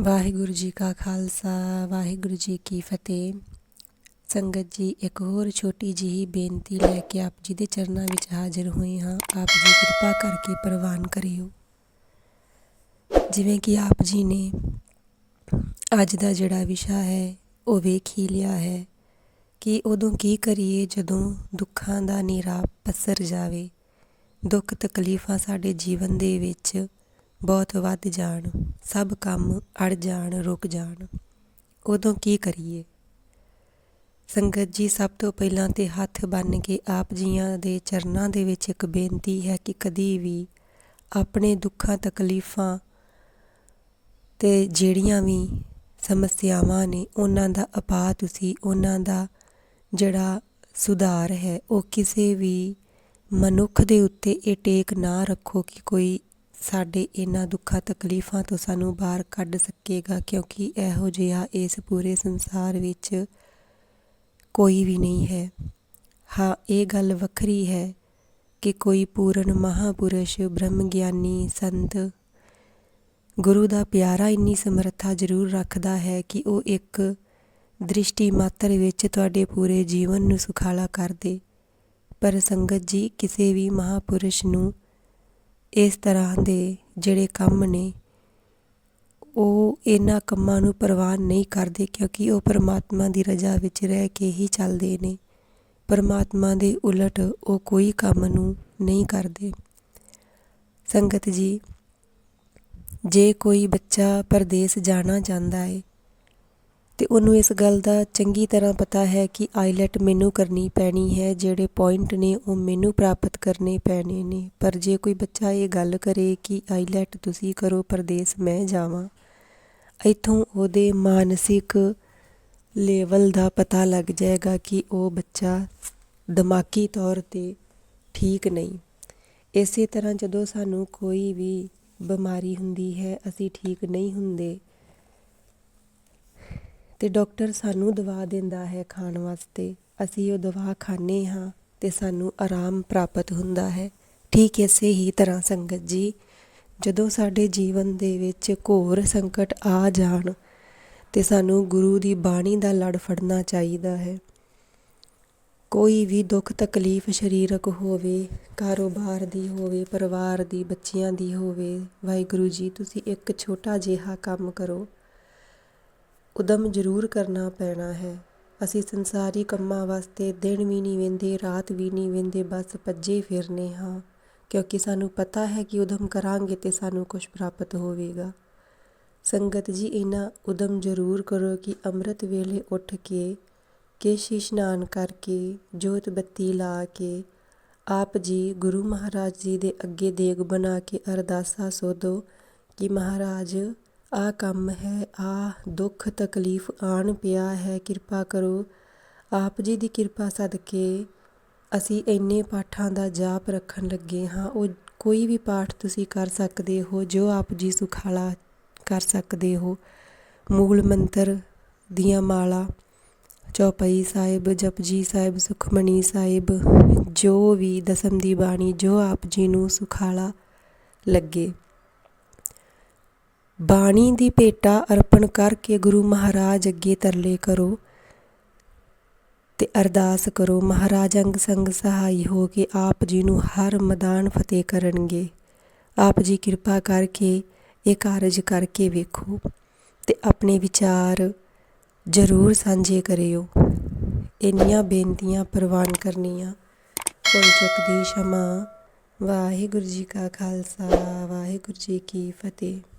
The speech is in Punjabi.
ਵਾਹਿਗੁਰੂ ਜੀ ਕਾ ਖਾਲਸਾ, ਵਾਹਿਗੁਰੂ ਜੀ ਕੀ ਫਤਿਹ। ਸੰਗਤ ਜੀ, ਇੱਕ ਹੋਰ ਛੋਟੀ ਜਿਹੀ ਬੇਨਤੀ ਲੈ ਕੇ ਆਪ ਜੀ ਦੇ ਚਰਨਾਂ ਵਿੱਚ ਹਾਜ਼ਰ ਹੋਏ ਹਾਂ। ਆਪ ਜੀ ਕਿਰਪਾ ਕਰਕੇ ਪ੍ਰਵਾਨ ਕਰਿਓ। ਜਿਵੇਂ ਕਿ ਆਪ ਜੀ ਨੇ ਅੱਜ ਦਾ ਜਿਹੜਾ ਵਿਸ਼ਾ ਹੈ, ਉਹ ਵੇਖ ਹੀ ਲਿਆ ਹੈ ਕਿ ਉਦੋਂ ਕੀ ਕਰੀਏ ਜਦੋਂ ਦੁੱਖਾਂ ਦਾ ਨੀਰਾ ਪਸਰ ਜਾਵੇ। ਦੁੱਖ ਤਕਲੀਫਾਂ ਸਾਡੇ ਜੀਵਨ ਦੇ ਵਿੱਚ ਬਹੁਤ ਵੱਧ ਜਾਣ, ਸਭ ਕੰਮ ਅੜ ਜਾਣ, ਰੁਕ ਜਾਣ। ਉਦੋਂ ਕੀ ਕਰੀਏ? ਸੰਗਤ ਜੀ, ਸਭ ਤੋਂ ਪਹਿਲਾਂ ਤੇ ਹੱਥ ਬੰਨ ਕੇ ਆਪ ਜੀਆਂ ਦੇ ਚਰਨਾਂ ਦੇ ਵਿੱਚ ਇੱਕ ਬੇਨਤੀ ਹੈ ਕਿ ਕਦੀ ਵੀ ਆਪਣੇ ਦੁੱਖਾਂ, ਤਕਲੀਫਾਂ ਤੇ ਜਿਹੜੀਆਂ ਵੀ ਸਮੱਸਿਆਵਾਂ ਨੇ, ਉਹਨਾਂ ਦਾ ਅਪਾ ਤੁਸੀਂ, ਉਹਨਾਂ ਦਾ ਜਿਹੜਾ ਸੁਧਾਰ ਹੈ, ਉਹ ਕਿਸੇ ਵੀ ਮਨੁੱਖ ਦੇ ਉੱਤੇ ਇਹ ਟੇਕ ਨਾ ਰੱਖੋ ਕਿ ਕੋਈ ਸਾਡੇ ਇਹਨਾਂ ਦੁੱਖਾਂ, ਤਕਲੀਫਾਂ ਤੋਂ ਸਾਨੂੰ ਬਾਹਰ ਕੱਢ ਸਕੇਗਾ ਕਿਉਂਕਿ ਇਹੋ ਜਿਹਾ ਇਸ ਪੂਰੇ ਸੰਸਾਰ ਵਿੱਚ ਕੋਈ ਵੀ ਨਹੀਂ ਹੈ। ਹਾਂ, ਇਹ ਗੱਲ ਵੱਖਰੀ ਹੈ ਕਿ ਕੋਈ ਪੂਰਨ ਮਹਾਪੁਰਸ਼ ਬ੍ਰਹਮ ਗਿਆਨੀ ਸੰਤ ਗੁਰੂ ਦਾ ਪਿਆਰਾ ਇੰਨੀ ਸਮਰੱਥਾ ਜ਼ਰੂਰ ਰੱਖਦਾ ਹੈ ਕਿ ਉਹ ਇੱਕ ਦ੍ਰਿਸ਼ਟੀ ਮਾਤਰ ਵਿੱਚ ਤੁਹਾਡੇ ਪੂਰੇ ਜੀਵਨ ਨੂੰ ਸੁਖਾਲਾ ਕਰ ਦੇ। ਪਰ ਸੰਗਤ ਜੀ, ਕਿਸੇ ਵੀ ਮਹਾਪੁਰਸ਼ ਨੂੰ ਇਸ ਤਰ੍ਹਾਂ ਦੇ ਜਿਹੜੇ ਕੰਮ ਨੇ, ਉਹ ਇਹਨਾਂ ਕੰਮਾਂ ਨੂੰ ਪ੍ਰਵਾਨ ਨਹੀਂ ਕਰਦੇ ਕਿਉਂਕਿ ਉਹ ਪਰਮਾਤਮਾ ਦੀ ਰਜ਼ਾ ਵਿੱਚ ਰਹਿ ਕੇ ਹੀ ਚੱਲਦੇ ਨੇ। ਪਰਮਾਤਮਾ ਦੇ ਉਲਟ ਉਹ ਕੋਈ ਕੰਮ ਨੂੰ ਨਹੀਂ ਕਰਦੇ। ਸੰਗਤ ਜੀ, ਜੇ ਕੋਈ ਬੱਚਾ ਪਰਦੇਸ ਜਾਣਾ ਚਾਹੁੰਦਾ ਹੈ ਤੇ ਉਹਨੂੰ ਇਸ ਗੱਲ ਦਾ ਚੰਗੀ ਤਰ੍ਹਾਂ ਪਤਾ ਹੈ ਕਿ ਆਈਲੈਟ ਮੈਨੂੰ ਕਰਨੀ ਪੈਣੀ ਹੈ, ਜਿਹੜੇ ਪੁਆਇੰਟ ਨੇ ਉਹ ਮੈਨੂੰ ਪ੍ਰਾਪਤ ਕਰਨੇ ਪੈਣੇ ਨੇ। ਪਰ ਜੇ ਕੋਈ ਬੱਚਾ ਇਹ ਗੱਲ ਕਰੇ ਕਿ ਆਈਲੈਟ ਤੁਸੀਂ ਕਰੋ ਪਰਦੇਸ, ਮੈਂ ਜਾਵਾਂ। ਇਥੋਂ ਉਹਦੇ ਮਾਨਸਿਕ ਲੈਵਲ ਦਾ ਪਤਾ ਲੱਗ ਜਾਏਗਾ ਕਿ ਉਹ ਬੱਚਾ ਦਿਮਾਗੀ ਤੌਰ ਤੇ ਠੀਕ ਨਹੀਂ। ਇਸੇ ਤਰ੍ਹਾਂ ਜਦੋਂ ਸਾਨੂੰ ਕੋਈ ਵੀ ਬਿਮਾਰੀ ਹੁੰਦੀ ਹੈ, ਅਸੀਂ ਠੀਕ ਨਹੀਂ ਹੁੰਦੇ ਤੇ ਡਾਕਟਰ ਸਾਨੂੰ ਦਵਾ ਦਿੰਦਾ ਹੈ ਖਾਣ ਵਾਸਤੇ। ਅਸੀਂ ਉਹ ਦਵਾ ਖਾਣੇ ਹਾਂ ਤੇ ਸਾਨੂੰ ਆਰਾਮ ਪ੍ਰਾਪਤ ਹੁੰਦਾ ਹੈ। ਠੀਕ ਇਸੇ ਹੀ ਤਰ੍ਹਾਂ ਸੰਗਤ ਜੀ, ਜਦੋਂ ਸਾਡੇ ਜੀਵਨ ਦੇ ਵਿੱਚ ਘੋਰ ਸੰਕਟ ਆ ਜਾਣ ਤੇ ਸਾਨੂੰ ਗੁਰੂ ਦੀ ਬਾਣੀ ਦਾ ਲੜ ਫੜਨਾ ਚਾਹੀਦਾ ਹੈ। ਕੋਈ ਵੀ ਦੁੱਖ ਤਕਲੀਫ ਸਰੀਰਕ ਹੋਵੇ, ਕਾਰੋਬਾਰ ਦੀ ਹੋਵੇ, ਪਰਿਵਾਰ ਦੀ, ਬੱਚਿਆਂ ਦੀ ਹੋਵੇ, ਵਾਹਿਗੁਰੂ ਜੀ, ਤੁਸੀਂ ਇੱਕ ਛੋਟਾ ਜਿਹਾ ਕੰਮ ਕਰੋ। ਉਦਮ ਜ਼ਰੂਰ ਕਰਨਾ ਪੈਣਾ ਹੈ। ਅਸੀਂ ਸੰਸਾਰੀ ਕੰਮਾਂ ਵਾਸਤੇ ਦਿਨ ਵੀ ਨਹੀਂ ਵੇਂਦੇ ਰਾਤ ਵੀ ਨਹੀਂ ਵੇਂਦੇ ਬਸ ਭੱਜੇ ਫਿਰਨੇ ਹਾਂ। ਕਿਉਂਕਿ ਸਾਨੂੰ ਪਤਾ ਹੈ ਕਿ ਉਦਮ ਕਰਾਂਗੇ ਤੇ ਸਾਨੂੰ ਕੁਝ ਪ੍ਰਾਪਤ ਹੋਵੇਗਾ। ਸੰਗਤ ਜੀ, ਇਹਨਾਂ ਉਦਮ ਜ਼ਰੂਰ ਕਰੋ ਕਿ ਅੰਮ੍ਰਿਤ ਵੇਲੇ ਉੱਠ ਕੇ ਕੇਸ਼ੀ ਇਸ਼ਨਾਨ ਕਰਕੇ, ਜੋਤ ਬੱਤੀ ਲਾ ਕੇ, ਆਪ ਜੀ ਗੁਰੂ ਮਹਾਰਾਜ ਜੀ ਦੇ ਅੱਗੇ ਦੇਗ ਬਣਾ ਕੇ ਅਰਦਾਸਾ ਸੋਧੋ ਕਿ ਮਹਾਰਾਜ ਆਹ ਕੰਮ ਹੈ ਆਹ ਦੁੱਖ ਤਕਲੀਫ ਆਣ ਪਿਆ ਹੈ, ਕਿਰਪਾ ਕਰੋ। ਆਪ ਜੀ ਦੀ ਕਿਰਪਾ ਸਦਕੇ ਅਸੀਂ ਇੰਨੇ ਪਾਠਾਂ ਦਾ ਜਾਪ ਰੱਖਣ ਲੱਗੇ ਹਾਂ। ਉਹ ਕੋਈ ਵੀ ਪਾਠ ਤੁਸੀਂ ਕਰ ਸਕਦੇ ਹੋ, ਜੋ ਆਪ ਜੀ ਸੁਖਾਲਾ ਕਰ ਸਕਦੇ ਹੋ। ਮੂਲ ਮੰਤਰ ਦੀਆਂ ਮਾਲਾ, ਚੌਪਈ ਸਾਹਿਬ, ਜਪਜੀ ਸਾਹਿਬ ਸੁਖਮਣੀ ਸਾਹਿਬ, ਜੋ ਵੀ ਦਸਮ ਦੀ ਬਾਣੀ, ਜੋ ਆਪ ਜੀ ਨੂੰ ਸੁਖਾਲਾ ਲੱਗੇ। ਬਾਣੀ ਦੀ ਭੇਟਾ ਅਰਪਣ ਕਰਕੇ ਗੁਰੂ ਮਹਾਰਾਜ ਅੱਗੇ ਤਰਲੇ ਕਰੋ ਤੇ ਅਰਦਾਸ ਕਰੋ, ਮਹਾਰਾਜ ਅੰਗ ਸੰਗ ਸਹਾਈ ਹੋ ਕੇ ਆਪ ਜੀ ਨੂੰ ਹਰ ਮੈਦਾਨ ਫਤਿਹ ਕਰਨਗੇ। ਆਪ ਜੀ ਕਿਰਪਾ ਕਰਕੇ ਇਹ ਕਾਰਜ ਕਰਕੇ ਵੇਖੋ ਤੇ ਆਪਣੇ ਵਿਚਾਰ ਜ਼ਰੂਰ ਸਾਂਝੇ ਕਰਿਓ। ਇੰਨੀਆਂ ਬੇਨਤੀਆਂ ਪ੍ਰਵਾਨ ਕਰਨੀਆਂ। ਕੋਈ ਚੁੱਕਦੀ ਸ਼ਮਾ। ਵਾਹਿਗੁਰੂ ਜੀ ਕਾ ਖਾਲਸਾ, ਵਾਹਿਗੁਰੂ ਜੀ ਕੀ ਫਤਿਹ।